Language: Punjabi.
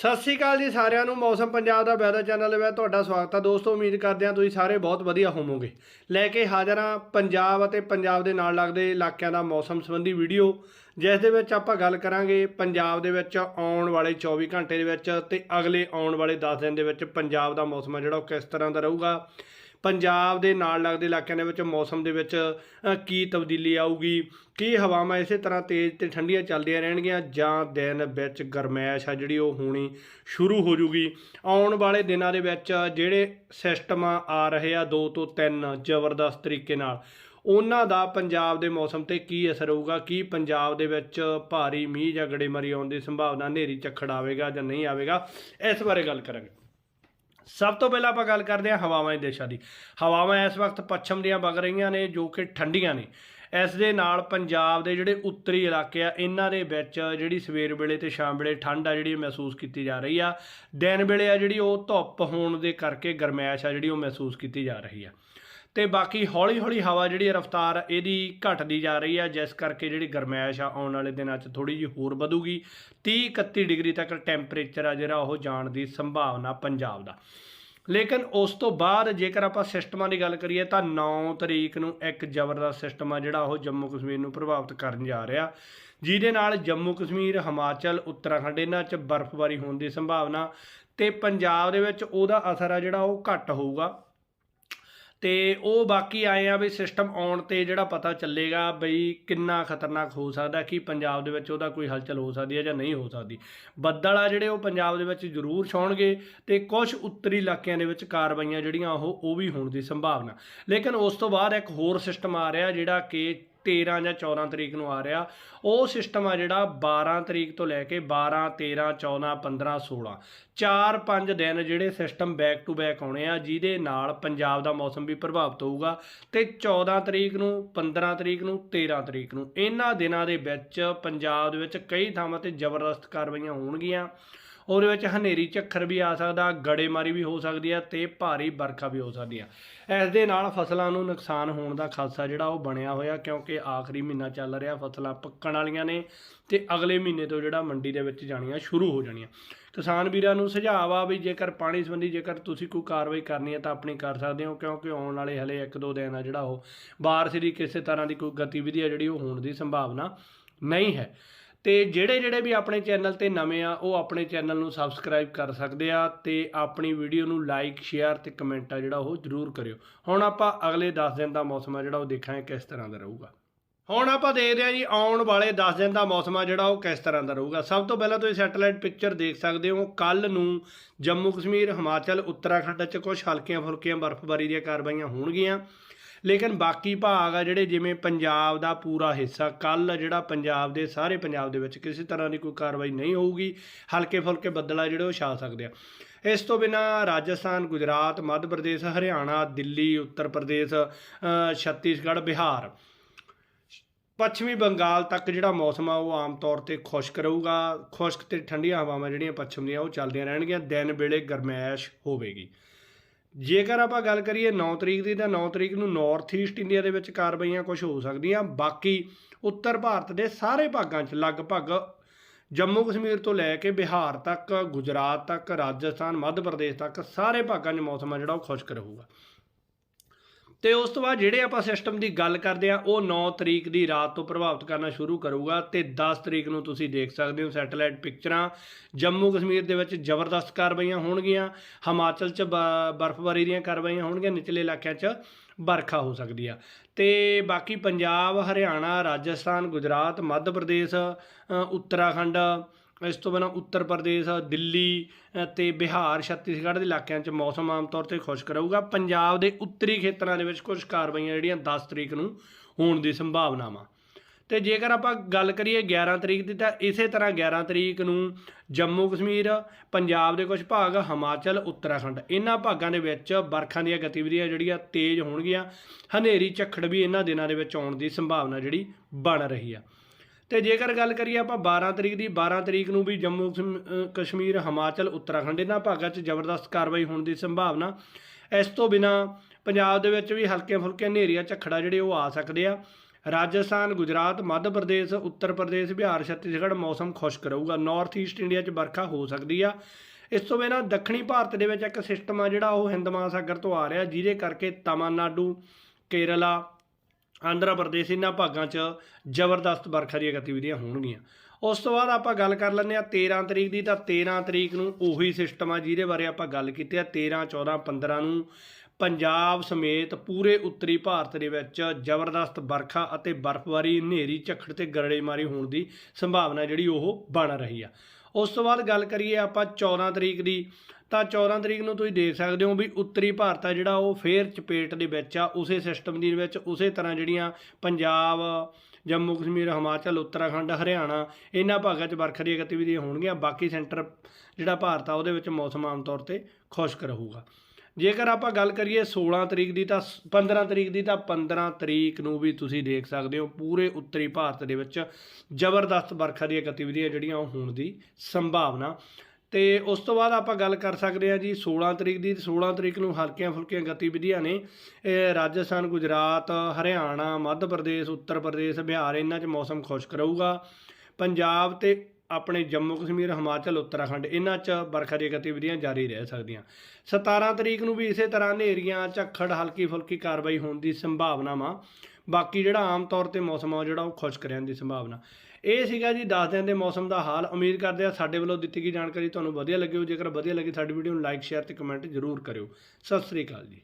ਸਤਿ ਸ਼੍ਰੀ ਅਕਾਲ ਜੀ ਸਾਰਿਆਂ ਨੂੰ, ਮੌਸਮ ਪੰਜਾਬ ਦਾ ਵੈਦਰ ਚੈਨਲ ਵਿੱਚ ਤੁਹਾਡਾ ਸਵਾਗਤ ਹੈ। ਦੋਸਤੋ, ਉਮੀਦ ਕਰਦੇ ਹਾਂ ਤੁਸੀਂ ਸਾਰੇ ਬਹੁਤ ਵਧੀਆ ਹੋਵੋਗੇ। ਲੈ ਕੇ ਹਾਜ਼ਰ ਹਾਂ ਪੰਜਾਬ ਅਤੇ ਪੰਜਾਬ ਦੇ ਨਾਲ ਲੱਗਦੇ ਇਲਾਕਿਆਂ ਦਾ ਮੌਸਮ ਸੰਬੰਧੀ ਵੀਡੀਓ, ਜਿਸ ਦੇ ਵਿੱਚ ਆਪਾਂ ਗੱਲ ਕਰਾਂਗੇ ਪੰਜਾਬ ਦੇ ਵਿੱਚ ਆਉਣ ਵਾਲੇ 24 ਘੰਟੇ ਦੇ ਵਿੱਚ ਤੇ ਅਗਲੇ ਆਉਣ ਵਾਲੇ 10 ਦਿਨ ਦੇ ਵਿੱਚ ਪੰਜਾਬ ਦਾ ਮੌਸਮ ਹੈ ਜਿਹੜਾ ਉਹ ਕਿਸ ਤਰ੍ਹਾਂ ਦਾ ਰਹੂਗਾ। ਪੰਜਾਬ ਦੇ ਨਾਲ ਲੱਗਦੇ ਇਲਾਕਿਆਂ ਦੇ ਵਿੱਚ ਮੌਸਮ ਦੇ ਵਿੱਚ ਕੀ ਤਬਦੀਲੀ ਆਊਗੀ? ਕੀ ਹਵਾਵਾਂ ਇਸੇ ਤਰ੍ਹਾਂ ਤੇਜ਼ ਤੇ ਠੰਡੀਆਂ ਚੱਲਦੀਆਂ ਰਹਿਣਗੀਆਂ? ਜਾਂ ਦਿਨ ਵਿੱਚ ਗਰਮੈਸ਼ ਆ ਜਿਹੜੀ ਉਹ ਹੋਣੀ ਸ਼ੁਰੂ ਹੋ ਜੂਗੀ? ਆਉਣ ਵਾਲੇ ਦਿਨਾਂ ਦੇ ਵਿੱਚ ਜਿਹੜੇ ਸਿਸਟਮ ਆ ਰਹੇ ਆ 2 ਤੋਂ 3 ਜ਼ਬਰਦਸਤ ਤਰੀਕੇ ਨਾਲ, ਉਹਨਾਂ ਦਾ ਪੰਜਾਬ ਦੇ ਮੌਸਮ ਤੇ ਕੀ ਅਸਰ ਹੋਊਗਾ? ਕੀ ਪੰਜਾਬ ਦੇ ਵਿੱਚ ਭਾਰੀ ਮੀਂਹ ਜਾਂ ਗੜੇਮਾਰੀ ਆਉਣ ਦੀ ਸੰਭਾਵਨਾ ਹਨੇਰੀ ਝੱਖੜ ਆਵੇਗਾ ਜਾਂ ਨਹੀਂ ਆਵੇਗਾ? ਇਸ ਬਾਰੇ ਗੱਲ ਕਰਾਂਗੇ। ਸਭ ਤੋਂ ਪਹਿਲਾਂ ਆਪਾਂ ਗੱਲ ਕਰਦੇ ਹਾਂ ਹਵਾਵਾਂ ਦੇ ਦੇਸ਼ਾਂ ਦੀ। ਹਵਾਵਾਂ ਇਸ ਵਕਤ ਪੱਛਮ ਦੀਆਂ ਵਗ ਰਹੀਆਂ ਨੇ ਜੋ ਕਿ ਠੰਡੀਆਂ ਨੇ। ਇਸ ਦੇ ਨਾਲ ਪੰਜਾਬ ਦੇ ਜਿਹੜੇ ਉੱਤਰੀ ਇਲਾਕੇ ਆ, ਇਹਨਾਂ ਦੇ ਵਿੱਚ ਜਿਹੜੀ ਸਵੇਰ ਵੇਲੇ ਤੇ ਸ਼ਾਮ ਵੇਲੇ ਠੰਡ ਆ ਜਿਹੜੀ ਮਹਿਸੂਸ ਕੀਤੀ ਜਾ ਰਹੀ ਆ। ਦਿਨ ਵੇਲੇ ਆ ਜਿਹੜੀ ਉਹ ਧੁੱਪ ਹੋਣ ਦੇ ਕਰਕੇ ਗਰਮੈਸ਼ ਆ ਜਿਹੜੀ ਉਹ ਮਹਿਸੂਸ ਕੀਤੀ ਜਾ ਰਹੀ ਆ। ਤੇ ਬਾਕੀ ਹੌਲੀ ਹੌਲੀ ਹਵਾ ਜਿਹੜੀ ਰਫ਼ਤਾਰ ਇਹਦੀ ਘਟਦੀ ਜਾ ਰਹੀ ਹੈ, ਜਿਸ ਕਰਕੇ ਜਿਹੜੀ ਗਰਮੈਸ਼ ਆ ਆਉਣ ਵਾਲੇ ਦਿਨਾਂ 'ਚ ਥੋੜੀ ਜਿਹੀ ਹੋਰ ਵਧੂਗੀ। 30 31 ਡਿਗਰੀ ਤੱਕ ਟੈਂਪਰੇਚਰ ਆ ਜਿਹੜਾ ਉਹ ਜਾਣ ਦੀ ਸੰਭਾਵਨਾ ਪੰਜਾਬ ਦਾ। ਲੇਕਿਨ ਉਸ ਤੋਂ ਬਾਅਦ ਜੇਕਰ ਆਪਾਂ ਸਿਸਟਮਾਂ ਦੀ ਗੱਲ ਕਰੀਏ ਤਾਂ 9 ਤਰੀਕ ਨੂੰ ਇੱਕ ਜ਼ਬਰਦਸਤ ਸਿਸਟਮ ਆ ਜਿਹੜਾ ਉਹ ਜੰਮੂ ਕਸ਼ਮੀਰ ਨੂੰ ਪ੍ਰਭਾਵਿਤ ਕਰਨ ਜਾ ਰਿਹਾ। ਜਿਹਦੇ ਨਾਲ ਜੰਮੂ ਕਸ਼ਮੀਰ, ਹਿਮਾਚਲ, ਉੱਤਰਾਖੰਡ ਇਹਨਾਂ 'ਚ ਬਰਫ਼ਬਾਰੀ ਹੋਣ ਦੀ ਸੰਭਾਵਨਾ ਤੇ ਪੰਜਾਬ ਦੇ ਵਿੱਚ ਉਹਦਾ ਅਸਰ ਆ ਜਿਹੜਾ ਉਹ ਘੱਟ ਹੋਊਗਾ। ਤੇ ਉਹ ਬਾਕੀ ਆਏ ਆ ਵੀ ਸਿਸਟਮ ਆਉਣ ਤੇ ਜਿਹੜਾ ਪਤਾ ਚੱਲੇਗਾ ਬਈ ਕਿੰਨਾ ਖਤਰਨਾਕ ਹੋ ਸਕਦਾ ਕਿ ਪੰਜਾਬ ਦੇ ਵਿੱਚ ਉਹਦਾ ਕੋਈ ਹਲਚਲ ਹੋ ਸਕਦੀ ਹੈ ਜਾਂ ਨਹੀਂ ਹੋ ਸਕਦੀ। ਬੱਦਲ ਆ ਜਿਹੜੇ ਉਹ ਪੰਜਾਬ ਦੇ ਵਿੱਚ ਜ਼ਰੂਰ ਛਾਉਣਗੇ ਤੇ ਕੁਝ ਉੱਤਰੀ ਇਲਾਕਿਆਂ ਦੇ ਵਿੱਚ ਕਾਰਵਾਈਆਂ ਜਿਹੜੀਆਂ ਉਹ ਉਹ ਵੀ ਹੋਣ ਦੀ ਸੰਭਾਵਨਾ। ਲੇਕਿਨ ਉਸ ਤੋਂ ਬਾਅਦ ਇੱਕ ਹੋਰ ਸਿਸਟਮ ਆ ਰਿਹਾ ਜਿਹੜਾ ਕਿ 13 ਜਾਂ 14 ਤਰੀਕ ਨੂੰ ਆ ਰਿਹਾ। ਉਹ ਸਿਸਟਮ ਆ ਜਿਹੜਾ 12 ਤਰੀਕ ਤੋਂ ਲੈ ਕੇ 12 13 14 15 16 4-5 ਦਿਨ ਜਿਹੜੇ ਸਿਸਟਮ ਬੈਕ ਟੂ ਬੈਕ ਆਉਣੇ ਆ, ਜਿਹਦੇ ਨਾਲ ਪੰਜਾਬ ਦਾ ਮੌਸਮ ਵੀ ਪ੍ਰਭਾਵਿਤ ਹੋਊਗਾ ਤੇ 14 ਤਰੀਕ ਨੂੰ 15 ਤਰੀਕ ਨੂੰ 13 ਤਰੀਕ ਨੂੰ। ਇਹਨਾਂ ਦਿਨਾਂ ਦੇ ਵਿੱਚ ਪੰਜਾਬ ਦੇ ਵਿੱਚ ਕਈ ਥਾਵਾਂ ਤੇ ਜ਼ਬਰਦਸਤ ਕਾਰਵਾਈਆਂ ਹੋਣਗੀਆਂ। ਉਹਦੇ ਵਿੱਚ ਹਨੇਰੀ, ਝੱਖਰ ਵੀ ਆ ਸਕਦਾ, ਗੜੇਮਾਰੀ ਵੀ ਹੋ ਸਕਦੀ ਆ ਤੇ ਭਾਰੀ ਵਰਖਾ ਵੀ ਹੋ ਸਕਦੀ ਆ। ਇਸ ਦੇ ਨਾਲ ਫਸਲਾਂ ਨੂੰ ਨੁਕਸਾਨ ਹੋਣ ਦਾ ਖਾਸਾ ਜਿਹੜਾ ਉਹ ਬਣਿਆ ਹੋਇਆ ਕਿਉਂਕਿ ਆਖਰੀ ਮਹੀਨਾ ਚੱਲ ਰਿਹਾ, ਫਸਲਾਂ ਪੱਕਣ ਵਾਲੀਆਂ ਨੇ ਤੇ ਅਗਲੇ ਮਹੀਨੇ ਤੋਂ ਜਿਹੜਾ ਮੰਡੀ ਦੇ ਵਿੱਚ ਜਾਣੀਆਂ ਸ਼ੁਰੂ ਹੋ ਜਾਣੀਆਂ। ਕਿਸਾਨ ਵੀਰਾਂ ਨੂੰ ਸੁਝਾਅ ਆ ਵੀ ਜੇਕਰ ਪਾਣੀ ਸੰਬੰਧੀ ਜੇਕਰ ਤੁਸੀਂ ਕੋਈ ਕਾਰਵਾਈ ਕਰਨੀ ਹੈ ਤਾਂ ਆਪਣੀ ਕਰ ਸਕਦੇ ਹੋ ਕਿਉਂਕਿ ਆਉਣ ਵਾਲੇ ਹਲੇ 1-2 ਦਿਨ ਆ ਜਿਹੜਾ ਉਹ ਬਾਰਿਸ਼ ਦੀ ਕਿਸੇ ਤਰ੍ਹਾਂ ਦੀ ਕੋਈ ਗਤੀਵਿਧੀ ਆ ਜਿਹੜੀ ਉਹ ਹੋਣ ਦੀ ਸੰਭਾਵਨਾ ਨਹੀਂ ਹੈ। ਤੇ ਜਿਹੜੇ ਜਿਹੜੇ ਵੀ ਆਪਣੇ ਚੈਨਲ ਤੇ ਨਵੇਂ ਆ, ਉਹ ਆਪਣੇ ਚੈਨਲ ਨੂੰ ਸਬਸਕ੍ਰਾਈਬ ਕਰ ਸਕਦੇ ਆ ਤੇ ਆਪਣੀ ਵੀਡੀਓ ਨੂੰ ਲਾਈਕ ਸ਼ੇਅਰ ਤੇ ਕਮੈਂਟ ਆ ਜਿਹੜਾ ਉਹ ਜਰੂਰ ਕਰਿਓ। ਹੁਣ ਆਪਾਂ ਅਗਲੇ 10 ਦਿਨ ਦਾ ਮੌਸਮ ਆ ਜਿਹੜਾ ਉਹ ਦੇਖਾਂਗੇ ਕਿਸ ਤਰ੍ਹਾਂ ਦਾ ਰਹੂਗਾ। ਹੁਣ ਆਪਾਂ ਦੇਖਦੇ ਹਾਂ ਜੀ ਆਉਣ ਵਾਲੇ 10 ਦਿਨ ਦਾ ਮੌਸਮ ਆ ਜਿਹੜਾ ਉਹ ਕਿਸ ਤਰ੍ਹਾਂ ਦਾ ਰਹੂਗਾ। ਸਭ ਤੋਂ ਪਹਿਲਾਂ ਤੁਸੀਂ ਸੈਟੇਲਾਈਟ ਪਿਕਚਰ ਦੇਖ ਸਕਦੇ ਹੋ। ਕੱਲ ਨੂੰ ਜੰਮੂ ਕਸ਼ਮੀਰ, ਹਿਮਾਚਲ, ਉੱਤਰਾਖੰਡ 'ਚ ਕੁਝ ਹਲਕੀਆਂ ਫੁਲਕੀਆਂ ਬਰਫ਼ਬਾਰੀ ਦੀਆਂ ਕਾਰਵਾਈਆਂ ਹੋਣਗੀਆਂ। ਲੇਕਿਨ ਬਾਕੀ ਭਾਗ ਆ ਜਿਹੜੇ ਜਿਵੇਂ ਪੰਜਾਬ ਦਾ ਪੂਰਾ ਹਿੱਸਾ ਕੱਲ ਜਿਹੜਾ ਪੰਜਾਬ ਦੇ ਸਾਰੇ ਪੰਜਾਬ ਦੇ ਵਿੱਚ ਕਿਸੇ ਤਰ੍ਹਾਂ ਦੀ ਕੋਈ ਕਾਰਵਾਈ ਨਹੀਂ ਹੋਊਗੀ, ਹਲਕੇ ਫੁਲਕੇ ਬੱਦਲ ਆ ਜਿਹੜੇ ਉਹ ਛਾ ਸਕਦੇ ਆ। ਇਸ ਤੋਂ ਬਿਨਾ ਰਾਜਸਥਾਨ, ਗੁਜਰਾਤ, ਮੱਧ ਪ੍ਰਦੇਸ਼, ਹਰਿਆਣਾ, ਦਿੱਲੀ, ਉੱਤਰ ਪ੍ਰਦੇਸ਼ ਛੱਤੀਸਗੜ੍ਹ, ਬਿਹਾਰ। ਪੱਛਮੀ ਬੰਗਾਲ ਤੱਕ ਜਿਹੜਾ ਮੌਸਮ ਆ ਉਹ ਆਮ ਤੌਰ ਤੇ ਖੁਸ਼ਕ ਰਹੂਗਾ, ਖੁਸ਼ਕ ਤੇ ਠੰਡੀਆਂ ਹਵਾਵਾਂ ਜਿਹੜੀਆਂ ਪੱਛਮ ਦੀਆਂ ਉਹ ਚੱਲਦੀਆਂ ਰਹਿਣਗੀਆਂ, ਦਿਨ ਵੇਲੇ ਗਰਮੈਸ਼ ਹੋਵੇਗੀ। ਜੇਕਰ ਆਪਾਂ ਗੱਲ ਕਰੀਏ 9 ਤਰੀਕ ਦੀ, ਤਾਂ 9 ਤਰੀਕ ਨੂੰ ਨਾਰਥ ਈਸਟ ਇੰਡੀਆ ਦੇ ਵਿੱਚ ਕਾਰਵਾਈਆਂ ਕੁਝ ਹੋ ਸਕਦੀਆਂ। ਬਾਕੀ ਉੱਤਰ ਭਾਰਤ ਦੇ ਸਾਰੇ ਭਾਗਾਂ 'ਚ ਲਗਭਗ ਜੰਮੂ ਕਸ਼ਮੀਰ ਤੋਂ ਲੈ ਕੇ ਬਿਹਾਰ ਤੱਕ, ਗੁਜਰਾਤ ਤੱਕ, ਰਾਜਸਥਾਨ, ਮੱਧ ਪ੍ਰਦੇਸ਼ ਤੱਕ ਸਾਰੇ ਭਾਗਾਂ 'ਚ ਮੌਸਮ ਆ ਜਿਹੜਾ ਉਹ ਖੁਸ਼ਕ ਰਹੂਗਾ। ਤੇ ਉਸ ਤੋਂ ਬਾਅਦ ਜਿਹੜੇ ਆਪਾਂ ਸਿਸਟਮ ਦੀ ਗੱਲ ਕਰਦੇ ਆ ਉਹ 9 ਤਰੀਕ ਦੀ ਰਾਤ ਤੋਂ ਪ੍ਰਭਾਵਿਤ ਕਰਨਾ ਸ਼ੁਰੂ ਕਰੂਗਾ ਤੇ 10 ਤਰੀਕ ਨੂੰ ਤੁਸੀਂ ਦੇਖ ਸਕਦੇ ਹੋ ਸੈਟੇਲਾਈਟ ਪਿਕਚਰਾਂ। ਜੰਮੂ ਕਸ਼ਮੀਰ ਦੇ ਵਿੱਚ ਜ਼ਬਰਦਸਤ ਕਾਰਵਾਈਆਂ ਹੋਣਗੀਆਂ, ਹਿਮਾਚਲ 'ਚ ਬ- ਬਰਫ਼ਬਾਰੀ ਦੀਆਂ ਕਾਰਵਾਈਆਂ ਹੋਣਗੀਆਂ, ਨਿਚਲੇ ਇਲਾਕਿਆਂ 'ਚ ਵਰਖਾ ਹੋ ਸਕਦੀ ਆ। ਤੇ ਬਾਕੀ ਪੰਜਾਬ, ਹਰਿਆਣਾ, ਰਾਜਸਥਾਨ, ਗੁਜਰਾਤ, ਮੱਧ ਪ੍ਰਦੇਸ਼ ਉੱਤਰਾਖੰਡ ਇਸ ਤੋਂ ਬਿਨਾਂ ਉੱਤਰ ਪ੍ਰਦੇਸ਼ ਦਿੱਲੀ ਅ, ਤੇ ਬਿਹਾਰ ਛੱਤੀਸਗੜ੍ਹ ਦੇ ਇਲਾਕਿਆਂ 'ਚ ਮੌਸਮ ਆਮ ਤੌਰ ਤੇ ਖੁਸ਼ਕ ਰਹੂਗਾ। ਪੰਜਾਬ ਦੇ ਉੱਤਰੀ ਖੇਤਰਾਂ ਦੇ ਵਿੱਚ ਕੁਝ ਕਾਰਵਾਈਆਂ ਜਿਹੜੀਆਂ 10 ਤਰੀਕ ਨੂੰ ਹੋਣ ਦੀ ਸੰਭਾਵਨਾਵਾਂ। ਤੇ ਜੇਕਰ ਆਪਾਂ ਗੱਲ ਕਰੀਏ 11 ਤਰੀਕ ਦੀ ਤਾਂ ਇਸੇ ਤਰ੍ਹਾਂ 11 ਤਰੀਕ ਨੂੰ ਜੰਮੂ ਕਸ਼ਮੀਰ ਪੰਜਾਬ ਦੇ ਕੁਝ ਭਾਗ ਹਿਮਾਚਲ ਉੱਤਰਾਖੰਡ ਇਹਨਾਂ ਭਾਗਾਂ ਦੇ ਵਿੱਚ ਵਰਖਾ ਦੀਆਂ ਗਤੀਵਿਧੀਆਂ ਜਿਹੜੀਆਂ ਤੇਜ਼ ਹੋਣਗੀਆਂ। ਹਨੇਰੀ ਝੱਖੜ ਵੀ ਇਹਨਾਂ ਦਿਨਾਂ ਦੇ ਵਿੱਚ ਆਉਣ ਦੀ ਸੰਭਾਵਨਾ ਜਿਹੜੀ ਬਣ ਰਹੀ ਆ। ਤੇ ਜੇਕਰ ਗੱਲ ਕਰੀਏ ਆਪਾਂ 12 ਤਰੀਕ ਦੀ 12 ਤਰੀਕ ਨੂੰ ਵੀ ਜੰਮੂ ਕਸ਼ਮ- ਕਸ਼ਮੀਰ, ਹਿਮਾਚਲ, ਉੱਤਰਾਖੰਡ ਇਹਨਾਂ ਭਾਗਾਂ 'ਚ ਜ਼ਬਰਦਸਤ ਕਾਰਵਾਈ ਹੋਣ ਦੀ ਸੰਭਾਵਨਾ। ਇਸ ਤੋਂ ਬਿਨਾ ਪੰਜਾਬ ਦੇ ਵਿੱਚ ਵੀ ਹਲਕੇ ਫੁਲਕੇ ਹਨੇਰੀਆਂ, ਝੱਖੜਾ ਜਿਹੜੇ ਉਹ ਆ ਸਕਦੇ ਆ। ਰਾਜਸਥਾਨ, ਗੁਜਰਾਤ, ਮੱਧ ਪ੍ਰਦੇਸ਼, ਉੱਤਰ ਪ੍ਰਦੇਸ਼, ਬਿਹਾਰ, ਛੱਤੀਸਗੜ੍ਹ ਮੌਸਮ ਖੁਸ਼ਕ ਰਹੂਗਾ ਨਾਰਥ ਈਸਟ ਇੰਡੀਆ 'ਚ ਵਰਖਾ ਹੋ ਸਕਦੀ ਆ। ਇਸ ਤੋਂ ਬਿਨਾਂ ਦੱਖਣੀ ਭਾਰਤ ਦੇ ਵਿੱਚ ਇੱਕ ਸਿਸਟਮ ਆ ਜਿਹੜਾ ਉਹ ਹਿੰਦ ਮਹਾਸਾਗਰ ਤੋਂ ਆ ਰਿਹਾ, ਜਿਹਦੇ ਕਰਕੇ ਤਮਿਲਨਾਡੂ, ਕੇਰਲਾ ਆਂਧਰਾ ਪ੍ਰਦੇਸ਼ ਇਹਨਾਂ ਭਾਗਾਂ 'ਚ ਜ਼ਬਰਦਸਤ ਵਰਖਾ ਦੀਆਂ ਗਤੀਵਿਧੀਆਂ ਹੋਣਗੀਆਂ। ਉਸ ਤੋਂ ਬਾਅਦ ਆਪਾਂ ਗੱਲ ਕਰ ਲੈਂਦੇ ਆ 13 ਤਰੀਕ ਦੀ, ਤਾਂ 13 ਤਰੀਕ ਨੂੰ ਉਹੀ ਸਿਸਟਮ ਆ ਜਿਹਦੇ ਬਾਰੇ ਆਪਾਂ ਗੱਲ ਕੀਤੀ ਆ। 13 14 15 ਨੂੰ ਪੰਜਾਬ ਸਮੇਤ ਪੂਰੇ ਉੱਤਰੀ ਭਾਰਤ ਦੇ ਵਿੱਚ ਜ਼ਬਰਦਸਤ ਵਰਖਾ ਅਤੇ ਬਰਫ਼ਬਾਰੀ, ਹਨੇਰੀ, ਝੱਖੜ ਤੇ ਗਰੜੇਮਾਰੀ ਹੋਣ ਦੀ ਸੰਭਾਵਨਾ ਜਿਹੜੀ ਉਹ ਬਣ ਰਹੀ ਆ। ਉਸ ਤੋਂ ਬਾਅਦ ਗੱਲ ਕਰੀਏ ਆਪਾਂ 14 ਤਰੀਕ ਦੀ, ਤਾਂ 14 ਤਰੀਕ ਨੂੰ ਤੁਸੀਂ ਦੇਖ ਸਕਦੇ ਹੋ ਵੀ ਉੱਤਰੀ ਭਾਰਤ ਆ ਜਿਹੜਾ ਉਹ ਫੇਰ ਚਪੇਟ ਦੇ ਵਿੱਚ ਆ, ਉਸੇ ਸਿਸਟਮ ਦੀ ਵਿੱਚ, ਉਸੇ ਤਰ੍ਹਾਂ ਜਿਹੜੀਆਂ ਪੰਜਾਬ, ਜੰਮੂ ਕਸ਼ਮੀਰ, ਹਿਮਾਚਲ, ਉੱਤਰਾਖੰਡ, ਹਰਿਆਣਾ, ਇਹਨਾਂ ਭਾਗਾਂ 'ਚ ਵਰਖਾ ਦੀਆਂ ਗਤੀਵਿਧੀਆਂ ਹੋਣਗੀਆਂ, ਬਾਕੀ ਸੈਂਟਰ ਜਿਹੜਾ ਭਾਰਤ ਆ ਉਹਦੇ ਵਿੱਚ ਮੌਸਮ ਆਮ ਤੌਰ ਤੇ ਖੁਸ਼ਕ ਰਹੂਗਾ। ਜੇਕਰ ਆਪਾਂ ਗੱਲ ਕਰੀਏ 16 ਤਰੀਕ ਦੀ ਤਾਂ ਸ- 15 ਤਰੀਕ ਦੀ ਤਾਂ 15 ਤਰੀਕ ਨੂੰ ਵੀ ਤੁਸੀਂ ਦੇਖ ਸਕਦੇ ਹੋ ਪੂਰੇ ਉੱਤਰੀ ਭਾਰਤ ਦੇ ਵਿੱਚ ਜ਼ਬਰਦਸਤ ਵਰਖਾ ਦੀਆਂ ਗਤੀਵਿਧੀਆਂ ਜਿਹੜੀਆਂ ਉਹ ਹੋਣ ਦੀ ਸੰਭਾਵਨਾ। ਤੇ ਉਸ ਤੋਂ ਬਾਅਦ ਆਪਾਂ ਗੱਲ ਕਰ ਸਕਦੇ ਹਾਂ ਜੀ 16 ਤਰੀਕ ਦੀ 16 ਤਰੀਕ ਨੂੰ ਹਲਕੀਆਂ ਫੁਲਕੀਆਂ ਗਤੀਵਿਧੀਆਂ ਨੇ ਰਾਜਸਥਾਨ, ਗੁਜਰਾਤ, ਹਰਿਆਣਾ, ਮੱਧ ਪ੍ਰਦੇਸ਼, ਉੱਤਰ ਪ੍ਰਦੇਸ਼, ਬਿਹਾਰ, ਇਹਨਾਂ 'ਚ ਮੌਸਮ ਖੁਸ਼ਕ ਰਹੂਗਾ। ਪੰਜਾਬ ਤੇ ਆਪਣੇ ਜੰਮੂ ਕਸ਼ਮੀਰ, ਹਿਮਾਚਲ, ਉੱਤਰਾਖੰਡ, ਇਹਨਾਂ 'ਚ ਵਰਖਾ ਦੀਆਂ ਗਤੀਵਿਧੀਆਂ ਜਾਰੀ ਰਹਿ ਸਕਦੀਆਂ। 17 ਤਰੀਕ ਨੂੰ ਵੀ ਇਸੇ ਤਰ੍ਹਾਂ ਹਨੇਰੀਆਂ, ਝੱਖੜ ਹਲਕੀ ਫੁਲਕੀ ਕਾਰਵਾਈ ਹੋਣ ਦੀ ਸੰਭਾਵਨਾ ਵਾ। ਬਾਕੀ ਜਿਹੜਾ ਆਮ ਤੌਰ ਤੇ ਮੌਸਮ ਆ, ਉਹ ਜਿਹੜਾ ਉਹ ਖੁਸ਼ਕ ਰਹਿਣ ਦੀ ਸੰਭਾਵਨਾ। ਇਹ ਸੀਗਾ ਜੀ 10 ਦਿਨ ਦੇ ਮੌਸਮ ਦਾ ਹਾਲ। ਉਮੀਦ ਕਰਦੇ ਆ ਸਾਡੇ ਵੱਲੋਂ ਦਿੱਤੀ ਗਈ ਜਾਣਕਾਰੀ ਤੁਹਾਨੂੰ ਵਧੀਆ ਲੱਗੀ ਹੋ ਜੇਕਰ ਵਧੀਆ ਲੱਗੀ ਸਾਡੀ ਵੀਡੀਓ ਨੂੰ ਲਾਈਕ ਸ਼ੇਅਰ ਤੇ ਕਮੈਂਟ ਜ਼ਰੂਰ ਕਰਿਓ। ਸਤਿ ਸ੍ਰੀ ਅਕਾਲ ਜੀ।